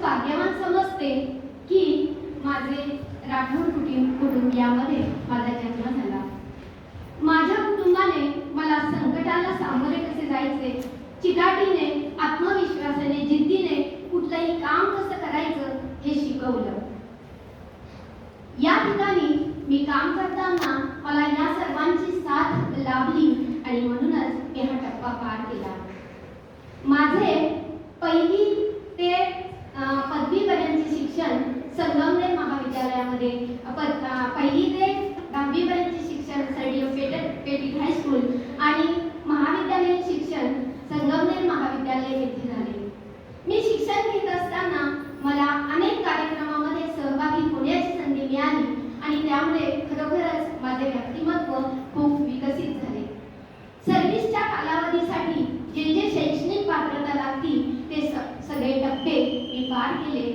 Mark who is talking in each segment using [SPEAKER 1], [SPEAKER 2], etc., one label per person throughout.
[SPEAKER 1] भाग्यवान समजते की माझे राठोड कुटुंब कुटुंबियामध्ये माझा जन्म झाला. माझ्या कुटुंबाने मला संकटाला सामोरे कसे जायचे? चिकाटीने आत्मविश्वासाने जिद्दीने कुठलंही काम कसं करायचं हे शिकवलं. या ठिकाणी मी काम करताना मला या सर्वांची साथ लाभली आणि म्हणूनच मी हा टप्पा पार केला. माझे पहिली ते अं, पदवीपर्यंतचे शिक्षण संगमनेर महाविद्यालयामध्ये पहिली ते दहावीपर्यंतचे शिक्षण सरडी पेटत पेटिक हायस्कूल आणि महाविद्यालयीन शिक्षण संगमनेर महाविद्यालय येथे झाले. मी शिक्षण घेत असताना मला अनेक कार्यक्रमामध्ये सहभागी होण्याची संधी मिळाली आणि त्यामुळे खरोखरच माझे व्यक्तिमत्व खूप विकसित झाले सर्व्हिसच्या कालावधीसाठी जे जे शैक्षणिक पात्रता लागतील ते स- सगळे टप्पे मी पार केले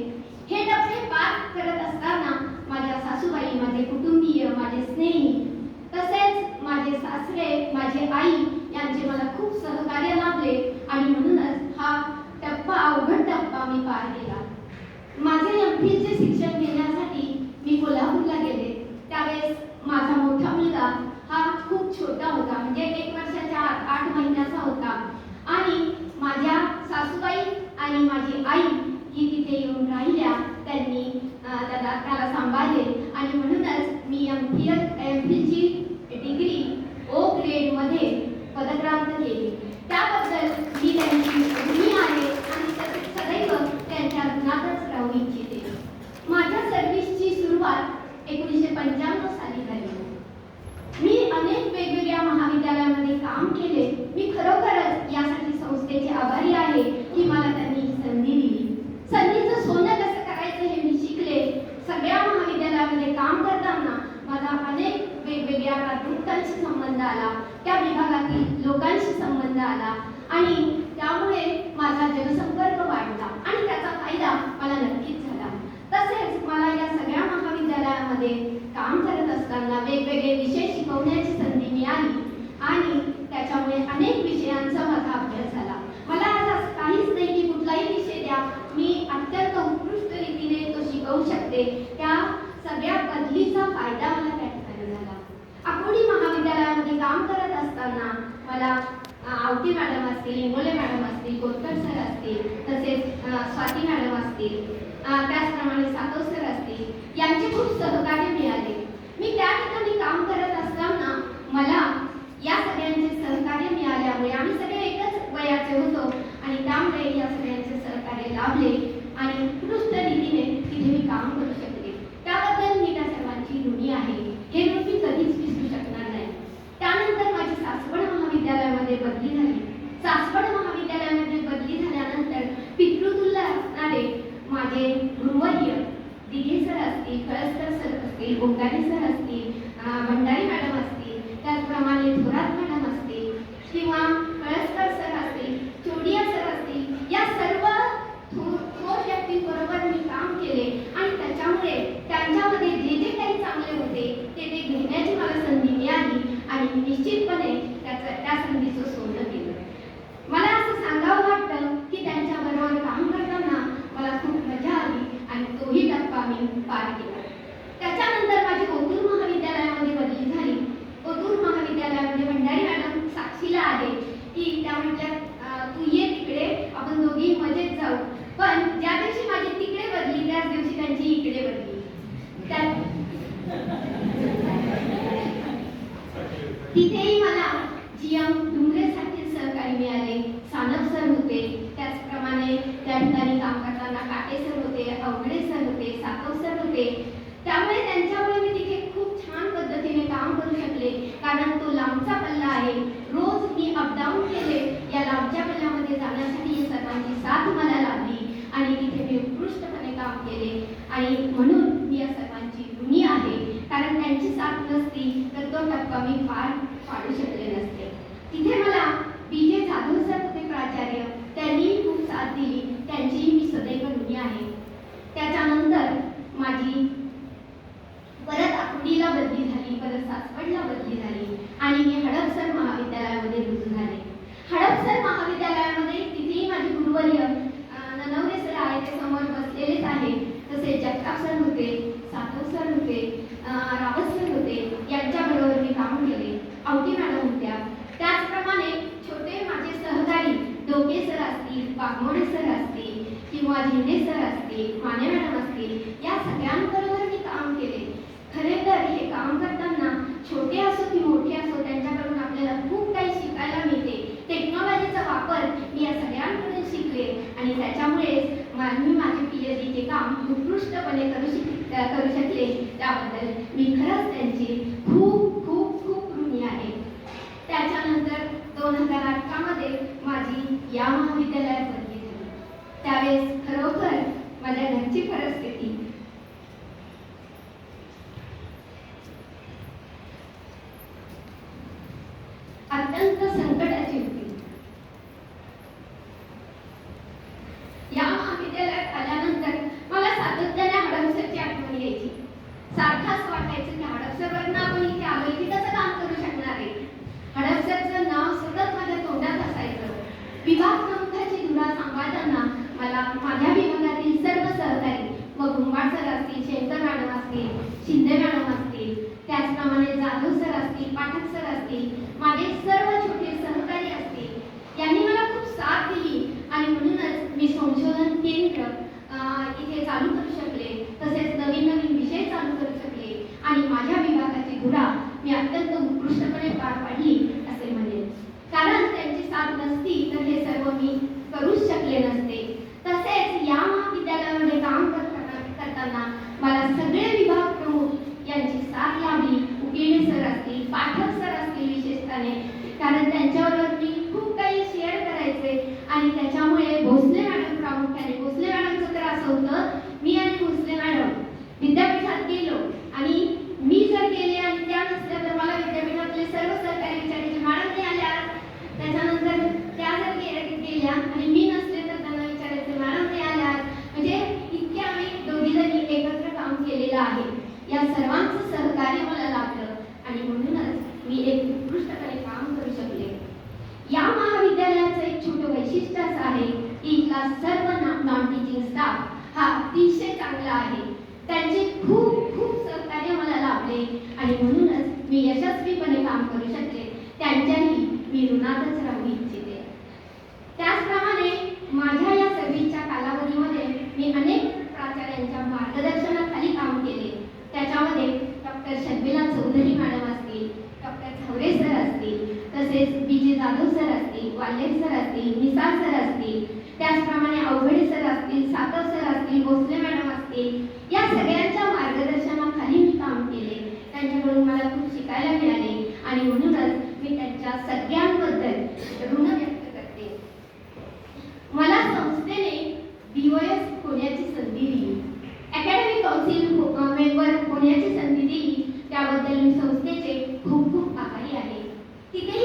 [SPEAKER 1] हे टप्पे पार करत असताना माझ्या सासूबाई माझे कुटुंबीय माझे स्नेही तसेच माझे सासरे माझे आई यांचे मला खूप सहकार्य लाभले आणि म्हणूनच हा टप्पा अवघड टप्पा मी पार केला माझे एम शिक्षण घेण्यासाठी मी कोल्हापूरला गेले त्यावेळेस माझा मोठा मुलगा हा खूप छोटा होता म्हणजे एक वर्षाच्या आत आठ महिन्याचा होता आणि माझ्या सासूबाई आणि माझी आई ही तिथे येऊन राहिल्या त्यांनी अं, त्याला त्याला सांभाळले आणि म्हणूनच मी एम पी एम ची डिग्री ओ ग्रेडमध्ये पदक्रांत केली त्याबद्दल मी त्यांची ऋणी आहे आणि सद- सदैव त्यांच्या ऋणातच राहू इच्छिते माझ्या सर्व्हिसची सुरुवात पंच्याण्णव साली झाली. मी अनेक वेगवेगळ्या महाविद्यालयामध्ये काम केले. मी खरोखरच यासाठी संस्थेचे आभारी आहे की मला त्यांनी ही संधी दिली. संधीचं सोनं कसं करायचं हे मी शिकले. सगळ्या महाविद्यालयामध्ये काम करताना माझा अनेक वेगवेगळ्या प्राथमिकांशी संबंध आला. त्या विभागातील लोकांशी संबंध आला. आणि त्यामुळे माझा जनसंपर्क वाढला आणि त्याचा फायदा मला नक्कीच झाला. तसेच मला या सगळ्या महाविद्यालयामध्ये काम करत असताना वेगवेगळे विषय शिकवण्याची संधी मिळाली आणि त्याच्यामुळे अनेक विषयांचा माझा अभ्यास झाला. मला आज असं काहीच नाही की कुठलाही विषय द्या. मी अत्यंत उत्कृष्ट रीतीने तो शिकवू शकते. त्या सगळ्या बदलीचा फायदा मला त्या ठिकाणी झाला. अकोडी महाविद्यालयामध्ये काम करत असताना मला आवटी मॅडम असतील इंगोले मॅडम असतील कोतकर सर असतील तसेच स्वाती मॅडम असतील त्याचप्रमाणे सातव सर असतील यांचे खूप सहकार्य मिळाले. मी त्या ठिकाणी काम करत असताना मला या सगळ्यांचे सहकार्य मिळाल्यामुळे आम्ही सगळे एकच वयाचे होतो आणि त्यामुळे या सगळ्यांचे सहकार्य लाभले आणि उत्कृष्ट रीतीने तिथे मी काम करू शकले. त्याबद्दल मी त्या सर्वांची ऋणी आहे. हे ऋण मी कधीच विसरू शकणार नाही. त्यानंतर माझी सासवड महाविद्यालयामध्ये बदली झाली. सासवड महाविद्यालयामध्ये बदली झाल्यानंतर पितृतुल्य असणारे माझे गुरुवर्य दिघे सर असतील कळसकर सर असतील गोंगारे सर असतील अं, भंडारी मॅडम असतील त्याचप्रमाणे थोरात मॅडम असतील किंवा कळसकर सर असतील चोडिया सर असतील या सर्व थोर थोर व्यक्तींबरोबर मी काम केले आणि त्याच्यामुळे त्यांच्यामध्ये जे जे काही चांगले होते ते ते घेण्याची मला संधी मिळाली आणि निश्चितपणे त्याचं त्या संधीचं सोनं केलं मला असं सांगावं वाटतं की त्यांच्याबरोबर काम करताना मला खूप मजा आली आणि तोही टप्पा मी पार केला त्याच्यानंतर माझी ओतूर महाविद्यालयामध्ये बदली झाली ओतूर महाविद्यालयामध्ये भंडारी मॅडम साक्षीला आहे की त्या म्हटल्या "अं, तू ये तिकडे आपण दोघी मजेत जाऊ. पण ज्या दिवशी माझी तिकडे बदली त्याच दिवशी त्यांची इकडे बदली. त्या तिथेही मला जी एम डुंगरे सारखे सहकारी मिळाले सानप सर होते त्याचप्रमाणे त्या ठिकाणी काम करताना काटे सर होते अवघडे सर होते सातव सर होते त्यामुळे त्यांच्यामुळे मी तिथे खूप छान पद्धतीने काम करू शकले कारण तो लांबचा पल्ला आहे रोज मी अपडाऊन केले या लांबच्या पल्ल्यामध्ये जाण्यासाठी या सर्वांची साथ मला लाभली आणि तिथे मी उत्कृष्टपणे काम केले आणि म्हणून मी या सर्वांची ऋणी आहे कारण त्यांची साथ नसती तर तो टप्पा मी पार पाडू शकले नसते तिथे मला बी जे जाधव सर होते प्राचार्य त्यांनी खूप साथ दिली त्यांचीही मी सदैव ऋणी आहे त्याच्यानंतर माझी परत आकुर्डीला बदली झाली परत सासवडला बदली झाली आणि मी हडपसर महाविद्यालयामध्ये रुजू झाले हडपसर महाविद्यालयामध्ये तिथेही माझे गुरुवर्य वाघमोडे सर असतील किंवा झेंडे सर असतील माने मॅडम असतील या सगळ्यांबरोबर मी काम केले. खरे तर हे काम करताना छोटे असो की मोठे असो त्यांच्याकडून आपल्याला खूप काही शिकायला मिळते. टेक्नॉलॉजीचा वापर मी या सगळ्यांकडून शिकले आणि त्याच्यामुळेच मी माझे पी एच डी काम उत्कृष्टपणे करू शिक करू शकले त्याबद्दल मी खरंच त्यांची खूप खूप खूप ऋणी आहे त्याच्यानंतर दोन हजार अठरामध्ये माझी या महाविद्यालयात बदली झाली त्यावेळेस खरोखर माझ्या घरची परिस्थिती अत्यंत संकटाची होती या महाविद्यालयात आल्यानंतर मला सातत्याने हडपसरची आठवण यायची सारखाच वाटायचं की हडपसरवरनं आपण इथे आलो की कसं काम करू शकणार आहे हडपसरचं नाव सतत माझ्या तोंडात असायचं विभाग प्रमुखाची धुरा सांभाळताना मला माझ्या विभागातील सर्व सहकारी मग घुंबाड सर असतील शेंकर मॅडम असतील शिंदे मॅडम असतील त्याचप्रमाणे सर असतील पाठक सर असतील माझे सर्व छोटे सहकारी असतील यांनी मला खूप साथ दिली आणि म्हणूनच मी संशोधन केंद्र इथे चालू करू शकले तसेच नवीन नवीन विषय चालू करू शकले आणि माझ्या विभागाची धुरा मी अत्यंत उत्कृष्टपणे पार पाडली असे म्हणेन. कारण त्यांची साथ नसती तर हे सर्व मी करूच शकले नसते तसेच या महाविद्यालयामध्ये काम करताना करताना मला सगळे विभाग प्रमुख यांची साथ लाभली उकेणे सर असतील पाठक सर असतील विशेषताने कारण त्यांच्याबरोबर मी खूप काही शेअर करायचे आणि त्याच्यामुळे भोसले मॅडम प्रामुख्याने भोसले मॅडमचं तर असं होतं मी आणि भोसले मॅडम विद्यापीठात गेलो आणि मी जर गेले आणि त्या नसल्या तर मला विद्यापीठातले सर्व सहकारी विचारायचे मॅडम ते आल्या त्याच्यानंतर त्या जर गे- गेल्या आणि मी नसले तर त्यांना विचारायचे मॅडम ते आल्या म्हणजे इतके आम्ही दोघी जणी एकत्र काम केलेलं आहे या सर्वांचं सहकार्य मला लाभलं आणि म्हणूनच मी एक उत्कृष्टपणे काम करू शकले या महाविद्यालयाचं एक छोटं वैशिष्ट्य असं आहे की सर्व नॉन टीचिंग स्टाफ हा अतिशय चांगला आहे. त्यांचे खूप खूप सहकार्य मला लाभले आणि म्हणूनच मी यशस्वीपणे काम करू शकले. त्यांच्याही मी ऋणातच राहू इच्छिते. त्याचप्रमाणे माझ्या या सर्व्हिसच्या कालावधीमध्ये मी अनेक प्राचार्यांच्या मार्गदर्शनाखाली काम केले. त्याच्यामध्ये डॉक्टर शर्मिला चौधरी मॅडम असतील डॉक्टर झवरे सर असतील तसेच बी जे जाधव सर असतील वाल्हेर सर असतील निसार सर असतील त्याचप्रमाणे अवघडे सर असतील सातव सर असतील भोसले मॅडम असतील या सगळ्यांच्या मार्गदर्शनाखाली मी काम केले. त्यांच्याकडून मला खूप शिकायला मिळाले आणि म्हणूनच मी त्यांच्या